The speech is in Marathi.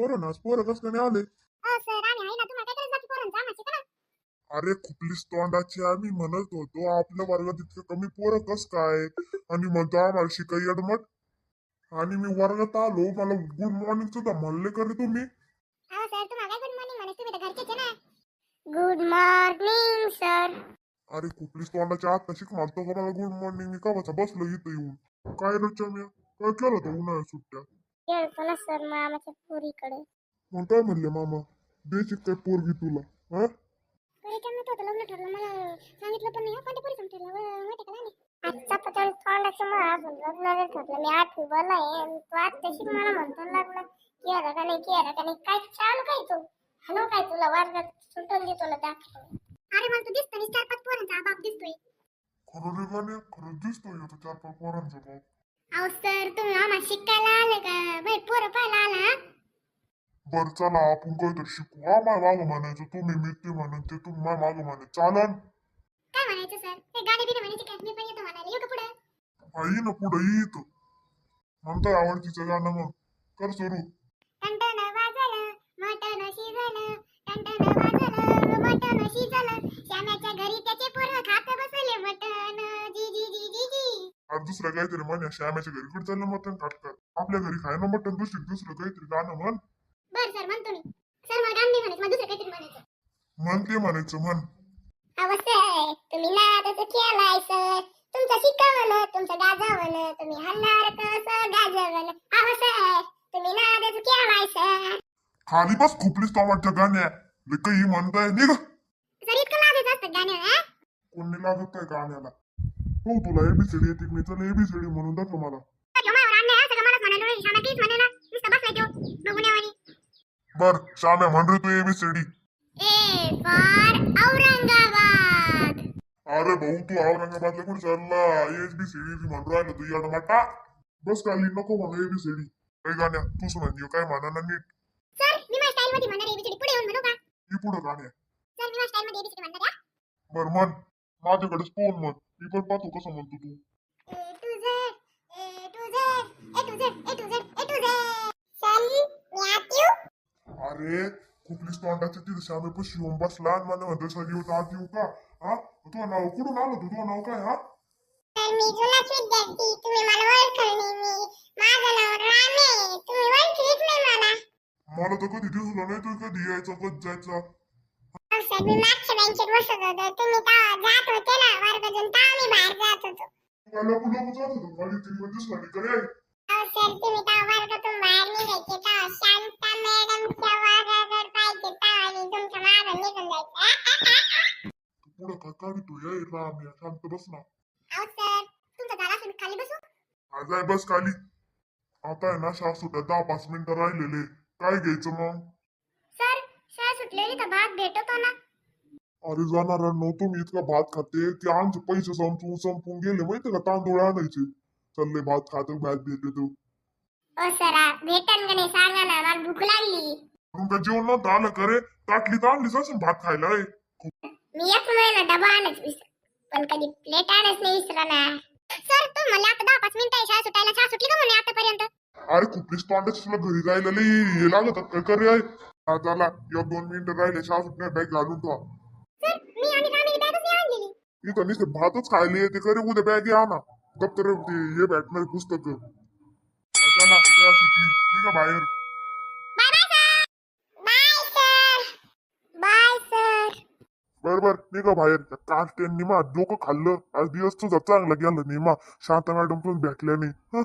पोरं ना पोरं कसं नाही आले? अ सर आम्ही आहे ना तुम्हाला काय करायचं बाकी पोरांचं? आम्हाला शिका ना? अरे खुपलीस तोंडाची आम्ही म्हणत होतो आपल्या वर्गात इतकं कमी पोरं कस काय? आणि म्हणतो आम्हाला शिकाई अडमट आणि मी वर्गात आलो मला गुड मॉर्निंग सुद्धा म्हणले करे तुम्ही? अहो सर तुम्हाला काय गुड मॉर्निंग म्हणे तुम्ही तर घरचेच आहे ना? गुड मॉर्निंग सर अरे खुपलीस तोंडाच्या आत शिक म्हणतो का मला गुड मॉर्निंग मी कवाचा बसलो इथं येऊन. काय रच्या मी काय केलं होतं उन्हाळ्यात सुट्ट्या गेलतो ना सर मामाच्या पोरीकडे. मग काय म्हणले मामा? द्यायची काय पोरगी तुला हा? पोरीच्या मत होतं? लग्न ठरलं मला सांगितलं पण नाही हा कोणत्या पोरी सांगितलं माहिती का नाही? आजचा पचाळीस तोंडाचं मला अजून लग्न नाही ठरलं. मी आठवी बोला आहे तू आज तशी मला म्हणतो लग्न. केलं का नाही केलं का नाही काय चालू काय तू? हॅलो काय तुला? वर्गात सुटून देतो ना दाखव अरे मला तू दिसतो चार पाच पोरांचा बाप दिसतोय. खरं रे गाणे खरं दिसतोय आता चार पाच पोरांचा बाप. अहो सर तुम्ही आम्हाला शिकायला आले का? बाई पोरं पाहायला आला. हा? बर चला आपण काहीतरी शिकू. हा माय मागं म्हणायचं तुम्ही मी ते म्हणून ते तुम्ही माय मागं म्हणे चालन. काय म्हणायचं सर? ते गाणे बिणे म्हणायचे काय मी पण येतो म्हणायला. येऊ का पुढं? आई ना पुढे येत म्हणताय आवडतीचं गाणं मग. कर सुरू. दुसरं काहीतरी म्हणे श्यामाच्या घरी कुठे चाललं मटण खाटकर आपल्या घरी खाय ना मटण दुसरी दुसरं काहीतरी गाणं म्हण. बर सर म्हणतो मी. सर मला गाणं नाही म्हणायचं मला दुसरं काहीतरी म्हणायचं. म्हण ते म्हणायचं म्हण. अहो सर तुम्ही नादाचं केलाय सर. तुमचं शिकवलं तुमचं गाजवलं तुम्ही हल्लार कसं गाजवलं. अहो सर तुम्ही नादाचं केलाय सर. खाली बस खुपलीस टोमाटच्या गाण्या. लय काही म्हणताय निघ. सर इतकं लागायचं असतं गाणं हा कोणी लागत काय गाण्याला? हो तुला एबीसीडी येते नाही चल एबीसीडी म्हणून दाखव मला. बर श्याम्या म्हण रे तू एबीसीडी अरे भाऊ तू औरंगाबादला कुठे चालला? एबीसीडी म्हणून राहिला तू याड माटा. बस खाली नको म्हणू एबीसीडी काय गाण्या तूच म्हणजे काय म्हणा ना नीट मी पुढे येऊन म्हणू का? पुढं गाण्या. मी? बर म्हण. माझ्याकडेच फोन म्हण. मी पण पाहतो कसं म्हणतो तू. अरे कुठलीच तोंडाची तिथे श्यामे पशी येऊन बसला आणि मला म्हणतो सर येऊ आत येऊ का? हा? तुझं नाव कुठून आलं तू तुझं नाव काय हा? मला तर कधी दिसलं नाही तू कधी यायचं कधी जायचं. सर मी मागच्या बेंचवर बसत होतो. तुम्ही तेव्हा जात होते ना वर्गातून तेव्हा मी बाहेर जात होतो. मला कुठं जात होतं तरी पण दिसला नाही करे अहो सर तुम्ही तेव्हा वर्गातून बाहेर निघायचे तेव्हा शांता मॅडमच्या वर्गाकडे पाहिजे तेव्हा आणि तुमच्या मागं निघून जायचं. पुढं काय काढतो? ये राम या शांत बस ना. अहो सर तुमचं झालं असं मी खाली बसू? आज आहे बस खाली. आता आहे ना शाळा सुट्या दहा पाच मिनिटं राहिलेले. काय घ्यायचं मग? सुटलेली तर भात भेटतो ना. अरे जाणार तुम्ही इतका भात खाते की आमचे पैसे संपून संपून गेले माहिती का तांदूळ आणायचे. चालले भात खातो भात भेटले तू ओ सरा भेटन का नाही सांगा ना मला भूक लागली. तुमका जेवण नव्हतं आलं करे ताटली तर आणलीच भात खायला रे. मी एक महिना डबा आणच विसर पण कधी प्लेट आणच नाही विसरणार. सर तू मला आता दहा पाच मिनिटं आहे शाळा सुटायला. शाळा सुटली का म्हणे आतापर्यंत? अरे कुठलीच तोंडाची तुला घरी जायला लई हे लागत करे हा चला. एक दोन मिनिटं राहिले शाळा सुटण्या बॅग घालून ठेवा. सर मी आणि राणी बॅगच नाही आणलेली. इथं नुसते भातच खायले ते करे उद्या बॅग आणा. दप्तर ते हे भेटणार पुस्तक. चला शाळा सुटली निघा बाहेर. Bye bye sir. Bye sir. Bye sir. बर बर. निघा बाहेर. काल ते निमा डोकं खाल्लं. आज दिवस तुझा चांगला गेला निमा शांता मॅडम पण भेटल्या नाही. हं?